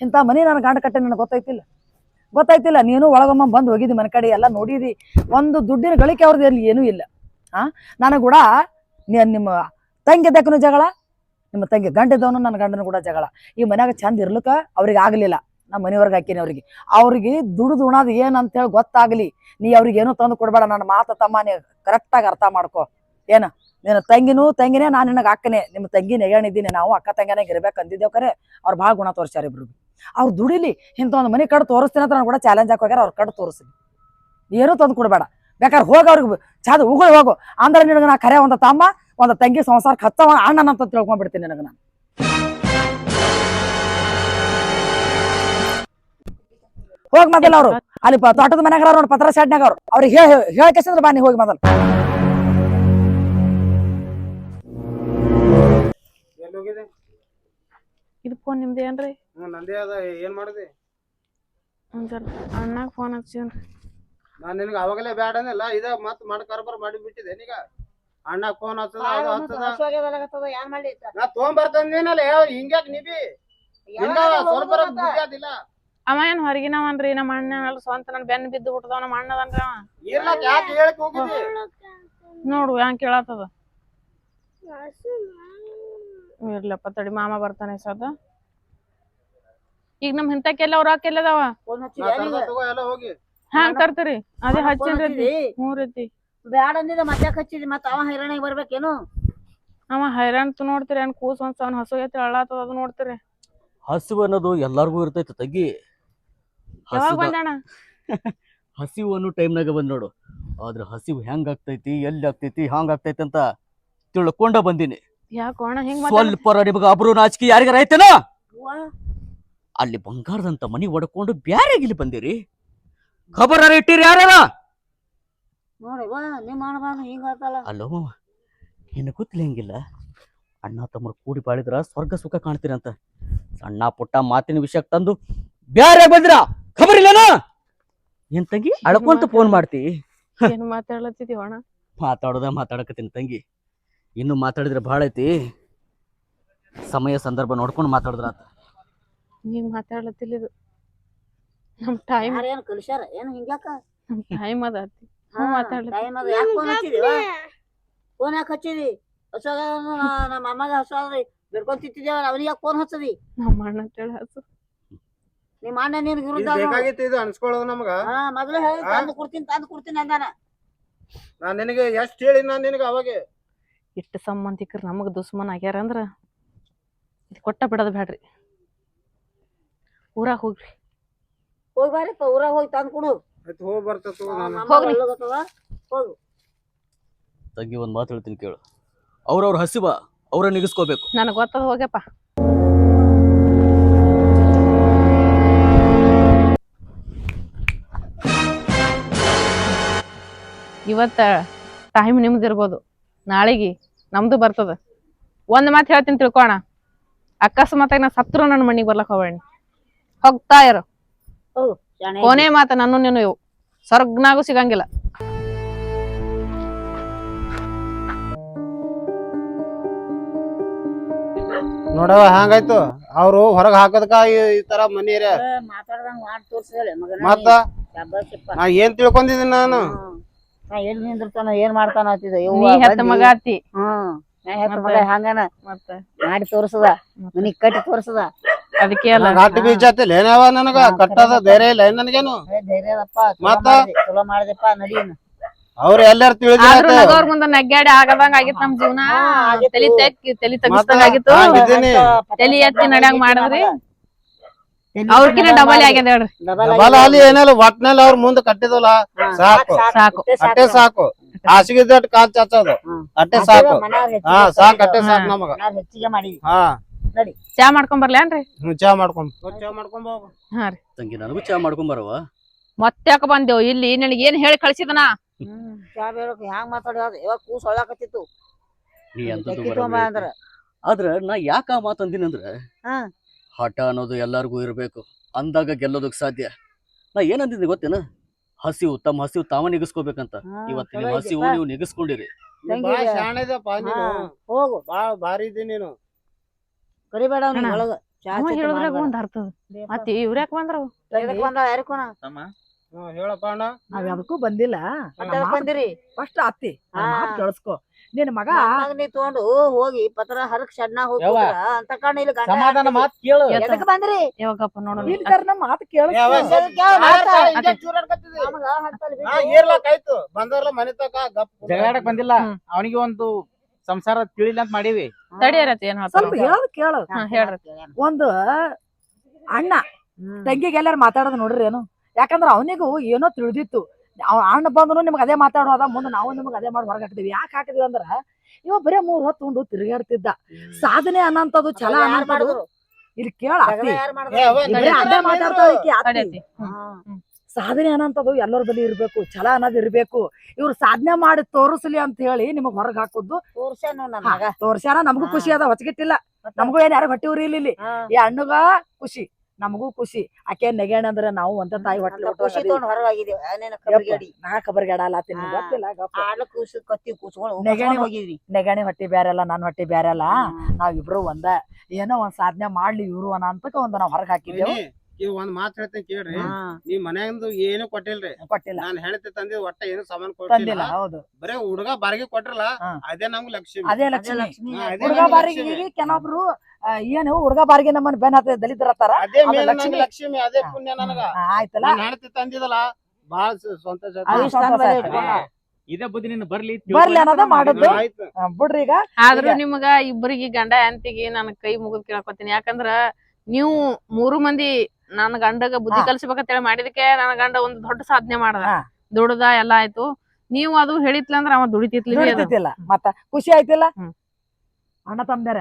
ಇಂಥ ಮನಿ ನಾನು ಗಂಡ ಕಟ್ಟೆ ನನಗೆ ಗೊತ್ತಾಯ್ತಿಲ್ಲ ಗೊತ್ತಾಯ್ತಿಲ್ಲ ನೀನು ಒಳಗೊಮ್ಮ ಬಂದು ಹೋಗಿದ್ದಿ ಮನೆ ಕಡೆ ಎಲ್ಲ ನೋಡಿದಿ. ಒಂದು ದುಡ್ಡಿನ ಗಳಿಕೆ ಅವ್ರದ್ದು ಅಲ್ಲಿ ಏನೂ ಇಲ್ಲ. ಆ? ನನಗೆ ಕೂಡ ನಿಮ್ಮ ತಂಗಿ ಇದ್ದಕ್ಕೂ ಜಗಳ ನಿಮ್ಮ ತಂಗಿ ಗಂಡ ಇದ್ದವನು ನನ್ನ ಗಂಡನ ಕೂಡ ಜಗಳ. ಈ ಮನ್ಯಾಗ ಚಂದ ಇರ್ಲಿಕ್ಕ ಅವ್ರಿಗೆ ಆಗಲಿಲ್ಲ ನಮ್ಮ ಮನೆಯವ್ರಿಗೆ ಹಾಕಿನಿ ಅವ್ರಿಗೆ. ಅವ್ರಿಗೆ ದುಡ್ದು ಉಣೋದು ಏನಂತ ಹೇಳಿ ಗೊತ್ತಾಗ್ಲಿ. ನೀ ಅವ್ರಿಗೆ ಏನೂ ತಂದು ಕೊಡಬೇಡ, ನನ್ನ ಮಾತು ತಮ್ಮ, ನೀ ಕರೆಕ್ಟಾಗಿ ಅರ್ಥ ಮಾಡ್ಕೊ. ಏನು? ನಿನ್ನ ತಂಗಿನೂ ತಂಗಿನೇ ನಾನು ನಿನಗೆ ಅಕ್ಕನೇ ನಿಮ್ಮ ತಂಗಿ ನೆಗಣಿದ್ದೀನಿ ನಾವು ಅಕ್ಕ ತಂಗಿನಾಗ ಇರ್ಬೇಕು ಅಂದಿದ್ದೇವೆ ಕರೆ. ಅವ್ರು ಭಾಳ ಗುಣ ತೋರಿಸ್ಯಾರ ಇಬ್ರು. ಅವ್ರು ದುಡಿಲಿ ಇಂಥ ಒಂದು ಮನೆ ಕಡೆ ತೋರಿಸ್ತೀನಿ ಅಂತ ನಾನು ಕೂಡ ಚಾಲೆಂಜ್ ಹಾಕಿ ಹೋಗ್ಯಾರ, ಅವ್ರ ಕಡೆ ತೋರಿಸ್ಲಿ. ಏನೂ ತಂದು ಕೊಡಬೇಡ. ಬೇಕಾದ್ರೆ ಹೋಗಿ ಅವ್ರಿಗೆ ಚಾದ ಉಗುಳಿ ಹೋಗು. ಅಂದ್ರೆ ನಿನಗೆ ನಾ ಕರೆ ಒಂದು ತಮ್ಮ, ಒಂದು ತಂಗಿ ಸಂಸಾರಕ್ಕೆ ಹತ್ತವ ಅಣ್ಣನ ಅಂತ ತಿಳ್ಕೊಂಡ್ಬಿಡ್ತೀನಿ ನನಗೆ ನಾನು. ಹೋಗಿ ಮೊದಲ ಅವರು. ಅಲ್ಲಿ ತೋಟದ ಮನ್ಯಾಗ ನೋಡಿ ಪತ್ರ ಶಾಡ್ನಾಗ ಅವ್ರು. ಅವ್ರಿಗೆ ಹೇಳಿ ಬಾ ನೀ ಹೋಗಿ ಮೊದಲು. ಎಲ್ಲಿ ಹೋಗಿದೆ ಇದು ಫೋನ್ ನಿಮ್ದು ಏನ್ರಿ? ನಂದೇ ಅದ. ಏನ್ ಮಾಡಿದೆ? ಅಣ್ಣಾಗ ಫೋನ್ ಹಚ್ಚಿನ್ರಿ ನಾನ್ ನಿನಗೆ ಅವಾಗಲೇ ಬ್ಯಾಡ ಅನ್ನಲ್ಲ ಇದ ಮತ್ ಮಾಡ ಕಾರ್ಬಾರ್ ಮಾಡಿ ಬಿಟ್ಟಿದೆ ನೀಗ. ಅಣ್ಣ ಫೋನ್ ಹಚ್ಚದ ಅದು ಹಚ್ಚದ. ನಾ ತೊಗೊಂಬರ್ತಂದೇನಲ್ಲ ಹಿಂಗ್ಯಾಕ್ ನಿಬಿ ಇಲ್ಲ ಸ್ವಲ್ಪ ಬುದ್ಧಿ ಅವ ಏನ್ ಹೊರಗಿನವನ್ರಿ? ನಮ್ಮ ಅಣ್ಣ ಸ್ವಂತ ನನ್ ಬೆನ್ ಬಿದ್ದು ಬಿಟ್ಟದವ ನಮ್ಮ ಅಣ್ಣದನ್ರಿ ಅವ. ಇರ್ಲಕ್ ಯಾಕೆ ಹೇಳಕ್ ಹೋಗಿದ್ದಿ? ನೋಡು ಹ್ಯಾಂಗ ಕೇಳತ್ತದ ಇರ್ಲಪ್ಪ ತಡಿ ಮಾಮ ಬರ್ತಾನೆ ಸದ. ಈಗ ನಮ್ ಹಿಂತಕ್ಕೆಲ್ಲ ಅವ್ರ ಹಾಕೆಲ್ಲದಾವ ಎಲ್ಲ ಹೋಗಿ. ಹ್ಯಾಂಗ್ ತರ್ತೀರಿ? ಅದೇ ಹಚ್ಚಿನ್ರಿ ಮೂರೈತಿ ರೀತಿ ಬ್ಯಾಡ ಅಂದಿದ ಮತ್ತೆ ಹಚ್ಚಿದಿ? ಮತ್ತ ಅವ ಹೈರಾಣಿಗೆ ಬರ್ಬೇಕೇನು? ಅವ ಹೈರಾಣ್ ನೋಡ್ತೀರಿ ಅನ್ ಕೂಸ್ ಒಂದ್ ಅವ್ನ ಹಸು ಐತಿ ಅಳ್ಳಾತದ ಅದು ನೋಡ್ತೀರಿ. ಹಸಿವು ಅನ್ನೋದು ಎಲ್ಲಾರ್ಗೂ ಇರ್ತೈತಿ ತಗ್ಗಿ. ಯಾವಾಗ ಹಸಿವು ಅನ್ನೋ ಟೈಮ್ನಾಗ ಬಂದ್ ನೋಡು. ಆದ್ರೆ ಹಸಿವು ಹೆಂಗ್ ಆಗ್ತೈತಿ ಎಲ್ಲಿ ಆಗ್ತೈತಿ ಹಂಗ್ ಆಗ್ತೈತಿ ಅಂತ ತಿಳ್ಕೊಂಡ ಬಂದಿನಿ. ಹೆಂಗ್ ಸ್ವಲ್ಪ ನಿಮಗ ಅಬ್ರು ನಾಚಿಕೆ ಯಾರಿಗಾರ ಐತೆನ ಅಲ್ಲಿ ಬಂಗಾರದಂತ ಮನಿ ಒಡ್ಕೊಂಡು ಬ್ಯಾರೆ ಇಲ್ಲಿ ಬಂದಿರಿ? ಖಬರ ಇಟ್ಟಿರಿ ಯಾರ ಅಲ್ಲೋ ನಿನ್ನ ಗೊತ್ತಿಲ್ಲ ಅಣ್ಣ ತಮ್ಮರು ಕೂಡಿ ಬಾಳಿದ್ರ ಸ್ವರ್ಗ ಸುಖ ಕಾಣ್ತೀರಂತ. ಸಣ್ಣ ಪುಟ್ಟ ಮಾತಿನ ವಿಷಯಕ್ಕೆ ತಂದು ಬ್ಯಾರೆ ಬಂದಿರ? ಖಬರ್ ಇಲ್ಲನ ಏನ್ ತಂಗಿ? ಅಳ್ಕೊಂತ ಫೋನ್ ಮಾಡ್ತಿ. ಏನು ಮಾತಾಡ್ಲತ್ತಿದೀವ ಅಣ್ಣ? ಮಾತಾಡೋದ ಮಾತಾಡಕತ್ತೀನಿ ತಂಗಿ. ಇನ್ನು ಮಾತಾಡಿದ್ರೆ ಭಾಳ ಐತಿ. ಸಮಯ ಸಂದರ್ಭ ನೋಡ್ಕೊಂಡು ಮಾತಾಡಿದ್ರ ಅಂತ ನೀವ್ ಮಾತಾಡ್ಲತ್ತಿಲ್ಲ ಇದು. ನಮ್ ಟೈಮ್ ಯಾರೇನ್ ಕಲಿಸ್ಯಾರ? ಏನ್ ಹಿಂಗ್ಯಾಕ? ನಮ್ ಟೈಮ್ ಅದ ಅತ್ತಿ ಟೈಮ್ ಅದ. ಯಾಕೆ ಫೋನ್ ಹಚ್ಚಿದಿ? ಫೋನ್ ಯಾಕೆ ಹಚ್ಚಿದಿ? ಹೊಸಾಗ ನಮ್ಮ ಅಮ್ಮಗ ಹೊಸ ಬಿಡ್ಕೊಂತಿದ್ದೇವ ಅವನಿಗೆ ಯಾಕೆ ಫೋನ್ ಹಚ್ಚದಿ? ನಮ್ಮ ಅಣ್ಣ ಅಂತೇಳಿ ಹಸು ನಿಮ್ಮ ಅಣ್ಣ ನಿನ್ ವಿರುದ್ಧ ಬೇಕಾಗಿತ್ತು ಇದು ಅನ್ಸ್ಕೊಳ್ಳೋದು ನಮಗ. ಹಾ ಮೊದಲೇ ಹೇಳಿ ತಂದು ಕೊಡ್ತೀನಿ ತಂದು ಕೊಡ್ತೀನಿ ಅಂದಾನ. ನಾನ್ ನಿನಗೆ ಎಷ್ಟ್ ಹೇಳಿ ನಾನ್ ನಿನಗ ಅವಾಗೆ? ಇಷ್ಟು ಸಂಬಂಧಿಕರು ನಮಗ ದುಶ್ಮನ್ ಆಗ್ಯಾರ ಅಂದ್ರ ಇದು ಕೊಟ್ಟ ಬಿಡದ ಬ್ಯಾಡ್ರಿ. ಊರಾಗ ಹೋಗ್ರಿ. ಹೋಗಿ ಬಾರಿಪ್ಪ ಊರಾಗ ಹೋಗಿ ತಂದು ಕೊಡು. ಆಯ್ತು ಹೋಗಿ ಬರ್ತತು ನಾನು. ಹೋಗ್ರಿ. ಹೋಗು. ತಂಗಿ ಒಂದ್ ಮಾತು ಹೇಳ್ತೀನಿ ಕೇಳು. ಅವ್ರವ್ರ ಹಸಿವ ಅವ್ರ ನಿಗಿಸ್ಕೋಬೇಕು ನನಗ್ ಗೊತ್ತದ ಹೋಗ್ಯಪ್ಪ. ಇವತ್ತ ಟೈಮ್ ನಿಮ್ದು ಇರ್ಬೋದು. ನಾಳೆಗೆ ನಮ್ದು ಬರ್ತದ. ಒಂದ್ ಮಾತು ಹೇಳ್ತೀನಿ ತಿಳ್ಕೋಣ ಅಕಸ್ಮಾತಾಗಿ ನಾ ಸತ್ರು ನನ್ನ ಮಣ್ಣಿಗೆ ಬರ್ಲಕ್ ಹೋಗಣಿ ಹೋಗ್ತಾ ಇರು. ಶಾಣೆ. ಕೊನೆ ಮಾತ ನನ್ನ ನೀನು ಇವು. ಸ್ವರ್ಗ್ನಾಗೂ ಸಿಗಂಗಿಲ್ಲ. ನೋಡವ ಹಂಗಾಯ್ತು ಅವ್ರು ಹೊರಗ್ ಹಾಕೋದಕ್ಕ ಈ- ಈ ತರ ಮನಿ ಮಾತಾಡ್ದಂಗ ಮಾಡಿ ತೋರ್ಸಿದಲೆ ಮಗನ ಮತ್ತ? ನಾ. ಏನ್ ತಿಳ್ಕೊಂಡಿದ್ದೀನಿ ನಾನು. ನಾ ಎಲ್ಲಿ ನಿಂದಿರ್ತಾನ ಏನ್ ಮಾಡ್ತಾನ ಮಗಾತಿ ನೀ ಹೆತ್ತ ಮಗ ಆತಿ. ಹ್ಮ್ ನಾ ಹೆತ್ತ ಮಗ ಮತ್ತೆ? ಹಂಗನ. ಮತ್ತ? ಮಾಡಿ ತೋರ್ಸದ. ಮನಿ ಕಟ್ಟಿ ತೋರ್ಸದ. ಅದಕ್ಕೆ ಅಲ್ಲ. ಘಾಟ್ ಬೀಜ ಆತಿಲ್ಲ ಏನಾವ ನನಗ? ಕಟ್ಟದ ಧೈರ್ಯ ಇಲ್ಲ ಏನ್ ನನಗೇನು? ಏ, ಧೈರ್ಯ ಅದಪ್ಪ ಚಲೋ ಮತ್ತ? ಮಾಡ್ದೆ, ಚಲೋ ಮಾಡಿದೆಪ್ಪ ನಡೀನ್ ಅವ್ರು ಎಲ್ಲಾರು ಆದ್ರೂ ತಿಳಿದ ನಗೋರ್ ಮುಂದ ನಗ್ಗಾಡಿ ಆಗದಂಗ ಆಗಿತ್ತು ನಮ್ ಜೀವನ. ತಲಿ ತೆಕ್ಕಿ ತಲಿ ತಗ್ಗಿಸ್ದಂಗ ಆಗಿತ್ತು. ಇದ್ದೀನಿ ತಲಿ ಎತ್ತಿ ನಡ್ಯಂಗ್ ಮಾಡಿದ್ರಿ. ಅವ್ರಕಿನ ಡಬಲ್ ಆಗ್ಯದ ಹೇಳ್ರಿ ಬಲ ಅಲ್ಲಿ ಏನಿಲ್ಲ ಒಟ್ನಲ್ಲಿ ಅವ್ರ ಮುಂದೆ ಕಟ್ಟಿದಲ್ಲ ಸಾಕು. ಸಾಕು. ಅಟ್ಟೆ ಸಾಕು. ಹಾಸಿಗೆ ಕಾಲ್ ಚಾಚೋದು. ಅಟ್ಟೆ ಸಾಕು. ಹಾ ಸಾಕು ಅಟ್ಟೆ ಸಾಕು. ನಮಗ. ಹೆಚ್ಚಿಗೆ ಮಾಡಿ. ಹಾ. ಚಾ ಮಾಡ್ಕೊಂಡ್ ಬರ್ಲೇನ್ರಿ ಚಾ ಮಾಡ್ಕೊಂಡ್ ಚಾ ಮಾಡ್ಕೊಂಡ್ ಹೋಗು. ಹಾ ರೀ. ತಂಗಿ ನನಗೂ ಚಾ ಮಾಡ್ಕೊಂಡ್ ಬರವ? ಮತ್ತೆ ಯಾಕ ಬಂದೆವು? ಇಲ್ಲಿ ನನಗೆ ಏನ್ ಹೇಳಿ ಕಳ್ಸಿದನ? ಹ್ಮ್ ಚಾ ಬೇಡಕ್ ಹ್ಯಾಂಗ್ ಮಾತಾಡ್ಯಾದ ಇವಾಗ ಕೂಸ್ ಹೊಳ್ಳಾಕತ್ತಿತ್ತು ನೀ ಅಂದ್ರ. ಆದ್ರ ನಾ ಯಾಕ ಮಾತಂದಿನಂದ್ರ. ಹಠ ಅನ್ನೋದು ಎಲ್ಲರಿಗೂ ಇರಬೇಕು. ಅಂದಾಗ ಗೆಲ್ಲೋದಕ್ಕೆ ಸಾಧ್ಯ. ನಾ ಏನಂದಿದ್ದೆ ಗೊತ್ತೇನ? ಹಸಿವು ತಮ್ಮ ಹಸಿವು ತಾವ ನಿಗಿಸ್ಕೋಬೇಕಂತ. ಹಾ, ಇವತ್ತು ನೀವು ಹಸಿವು. ನೀವು ನಿಗಿಸ್ಕೊಂಡಿರಿ. ನೀನು ಹೋಗು. ಬಾಳ ಭಾರಿ ನೀನು. ಕರಿಬೇಡ ಅವ್ನಿಗೆ ಅಣ್ಣ, ಒಳಗ. ಹೇಳಿದ್ರಾಗ. ಒಂದ್ ಅರ್ಥದ ಇವ್ರ್ಯಾಕ ಹ್ಮ್, ಹೇಳಪ್ಪ ಅಣ್ಣ. ನಾವ್ ಯಾವ್ದಕ್ಕೂ ಬಂದಿಲ್ಲ. ಬಂದಿರಿ? ಫಸ್ಟ್ ಅತ್ತಿ. ಮಾತ್ ಕೇಳಿಸ್ಕೊ. ನಿನ್ ಮಗ ನೀ ತಗೊಂಡು ಹೋಗಿ ಪತ್ರ ಹರಕ್ ಶಡ್ನಾಗ ಹೋಗಿ ಯವ್ವ. ಅಂತ ಕಣ್ಣ ಇಲ್ಲಿ ಗಂಡ ಸಮಾಧಾನ ಹಾಕ್ತಿದಿ. ಮಾತ್ ಕೇಳು. ಎದಕ್ ಬಂದ್ರಿ? ಯಾವಾಗಪ್ಪ ನೋಡೋಣ. ಇಲ್ದಾರ ನಮ್ಮ ಮಾತು ಏ, ಅವ ಕೇಳಿಸ್ಕೊ ಸ್ವಲ್ಪ ಯಾವ ಮಾತ? ಯಾರ್ ಹಿಂಗೆ ಚೂರಾಡ್ಕತ್ತಿದಿ? ನಮಗ ಹತ್ತಲ್ ಬಿದ್ದು ಹಾ, ಬಂದವ್ರಲ್ಲ ಮನೆ ತಕ ಗಪ್ ಜಗಳಾಡಕ್ ಬಂದಿಲ್ಲ. ಅವನಿಗೆ ಒಂದು ಸಂಸಾರ ತಿಳಿಲ್ಲ ಅಂತ ಮಾಡೀವಿ. ತಡಿಯರತಿ ಏನ್ ಸ್ವಲ್ಪ ಹೇಳ್ತಾರ ಹೇಳೋದು ಕೇಳು. ಹಾ ಹೇಳ್ರಿ. ಒಂದು ಅಣ್ಣ. ತಂಗಿಗೆ ಎಲ್ಲಾರು ಮಾತಾಡೋದು ನೋಡ್ರಿ ಏನು? ಯಾಕಂದ್ರ ಅವನಿಗೂ ಏನೋ ತಿಳಿದಿತ್ತು. ಅವ ಅಣ್ಣ ಬಂದ್ರು ನಿಮ್ಗೆ ಅದೇ ಮಾತಾಡೋದ ಮುಂದೆ ನಾವು ನಿಮ್ಗೆ ಅದೇ ಮಾಡಿ ಹೊರಗೆ ಹಾಕ್ತಿವಿ ಯಾಕೆ ಹಾಕಿದ್ವಿ ಅಂದ್ರ ಇವ ಬರೀ ಮೂರ್ ಹೊತ್ತು ಉಂಡು ತಿರುಗಾಡ್ತಿದ್ದ ಸಾಧನೆ ಅನ್ನಂತದು ಛಲ ಅನ್ನೋದು? ಇಲ್ಲಿ ಕೇಳ. ಸಾಧನೆ ಅನ್ನಂತದ್ದು ಎಲ್ಲರ ಬಳಿ ಇರ್ಬೇಕು ಛಲ ಅನ್ನೋದು ಇರ್ಬೇಕು. ಇವ್ರು ಸಾಧನೆ ಮಾಡಿ ತೋರಿಸ್ಲಿ ಅಂತ ಹೇಳಿ ನಿಮಗ್ ಹೊರಗ್ ಹಾಕುದು ತೋರ್ಸ್ಯಾನು ತೋರ್ಸ್ಯಾರ ನಮಗೂ ಖುಷಿ ಅದ ಹೊಚ್ಗಿಟ್ಟಿಲ್ಲ? ನಮಗೂ ಏನ್ ಯಾರು ಹೊಟ್ಟಿ ಉರಿ ಇಲ್ಲಿ ಈ ಹಣ್ಣುಗ ಖುಷಿ. ನಮಗೂ ಖುಷಿ. ಆಕೆ ನೆಗೆಣ ಅಂದ್ರೆ ನಾವು ಒಂದ ತಾಯಿ ಹೊಟ್ಟೆ ಖುಷಿ ತಗೊಂಡ್ ಹೊರಗಾಗಿದೀವಿ ಏನೇನ ಕಬರ್ಗಡಿ. ನಾ ಖಬರ್ಗಾಡಲ್ಲ ತಿನ್ನ ಹಾ. ಗೊತ್ತಿಲ್ಲ ಆಡ್ಲ ಕೂಸು ಕತ್ತಿ ಕೂಸ್ಕೊಂಡು ನೆಗಣಿ ಹೋಗಿದ್ವಿ. ನೆಗಣಿ ಹೊಟ್ಟಿ ಬ್ಯಾರೆ ಅಲ್ಲ ನನ್ ಹೊಟ್ಟಿ ಬ್ಯಾರೆ ಅಲ್ಲ. ಇಬ್ರು ಒಂದ ಏನೋ ಒಂದ್ ಸಾಧನೆ ಮಾಡ್ಲಿ ಇವ್ರು ಅನ್ನ ಅಂತಕ ಒಂದ್ ನಾವ್ ಹೊರಗ್ ಹಾಕಿದ್ದೇವು. ಇವ್ ಒಂದ್ ಮಾತ್ ಹೇಳ್ತೇನೆ ಕೇಳ್ರಿ. ನೀವ್ ಮನ್ಯಾಂದು ಏನು ಕೊಟ್ಟಿಲ್ರಿ. ಕೊಟ್ಟಿಲ್ಲ. ನಾನು ಹೇಳ್ತಿ ತಂದಿ ಒಟ್ಟ ಏನು ಸಾಮಾನ್ ತಂದಿಲ್ಲ ಕೊಟ್ಟಿಲ್ಲ ಹೌದು. ಬರೇ ಹುಡುಗ ಬಾರಿಗೆ ಕೊಟ್ರಲ್ಲ ಅದೇ ನಮ್ಗೆ ಲಕ್ಷ್ಮಿ. ಅದೇ ಲಕ್ಷ್ಮಿ. ಹುಡುಗ ಬಾರಿಗೆ. ಕೆಲವೊಬ್ರು ಏನು ಹುಡುಗ ಬಾರಿಗೆ ನಮ್ಮನ್ನ ಬೆನ್ ಹತ್ತ ದಲಿತರತ್ತಾರ ಅದೇ ಅದು ಮೇಲೆ ಲಕ್ಷ್ಮಿ. ಲಕ್ಷ್ಮಿ ಅದೇ ಪುಣ್ಯ ನನಗ ಆಯ್ತಲ್ಲ ನಾನ್ ಹೇಳ್ತಿ ತಂದಿದಲ್ಲ ಬಾಳ ಸ್ವಂತ ಸಂತೋಷ ಅದು ಅದು ಇಷ್ಟ ಸಂತೋಷ ಆಯ್ತು. ಇಟ್ಕೊಂಡ. ಇದೇ ಬುದ್ಧಿ ನಿನ್ನ ಬರ್ಲಿ ಬರ್ಲಿ ಅನ್ನೋದ ಮಾಡುದು ಆಯ್ತು ಆ, ಬಿಡ್ರಿ ಈಗ ಆದ್ರೂ ನಿಮಗ ಇಬ್ಬರಿಗೆ ಗಂಡ ಹೆಂಡತಿಗೆ ನನ್ ಕೈ ಮುಗಿದ್ ಕೇಳಕೊತೀನಿ ಯಾಕಂದ್ರ ನೀವು ಮೂರು ಮಂದಿ ನನ್ನ ಗಂಡಗ ಬುದ್ಧಿ ಹಾ. ಕಲ್ಸ್ಬೇಕಂತೇಳಿ ಮಾಡಿದಕ್ಕೆ ನನ್ನ ಗಂಡ ಒಂದ್ ದೊಡ್ಡ ಸಾಧನೆ ಮಾಡ್ದ ಹಾ. ದುಡ್ದ ಎಲ್ಲಾ ಆಯ್ತು ನೀವು ಅದು ಹೇಳಿತ್ಲಂದ್ರ ಅವ ದುಡಿತಿತ್ಲಿ. ಮತ್ತ ಖುಷಿ ಆಯ್ತಿಲ್ಲ ಹ್ಮ್. ಅಣ್ಣ ತಮ್ದಾರ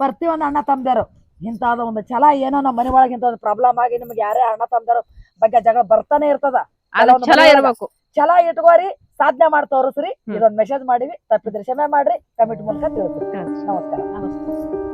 ಪ್ರತಿಯೊಂದು ಅಣ್ಣ ತಮ್ದಾರು. ಇಂತಾದ ಒಂದು ಛಲ ಏನೋ ನಮ್ಮ ಮನೆ ಒಳಗೆ ಒಂದು ಪ್ರಾಬ್ಲಮ್ ಆಗಿ ನಿಮ್ಗೆ ಯಾರೇ ಅಣ್ಣ ತಂದರು ಬಗ್ಗೆ ಜಗಳ ಬರ್ತಾನೆ ಇರ್ತದ. ಛಲ ಇರ್ಬೇಕು. ಛಲ ಇಟ್ಕೋರಿ ಸಾಧನೆ ಮಾಡಿ ತೋರಿಸ್ರಿ ಇದೊಂದು ಮೆಸೇಜ್ ಮಾಡಿವಿ ತಪ್ಪಿದ್ರೆ ಕ್ಷಮೆ ಮಾಡ್ರಿ ಕಮಿಟ್ ಮೂಲಕ ತಿಳಿಸ್ರಿ. ನಮಸ್ಕಾರ.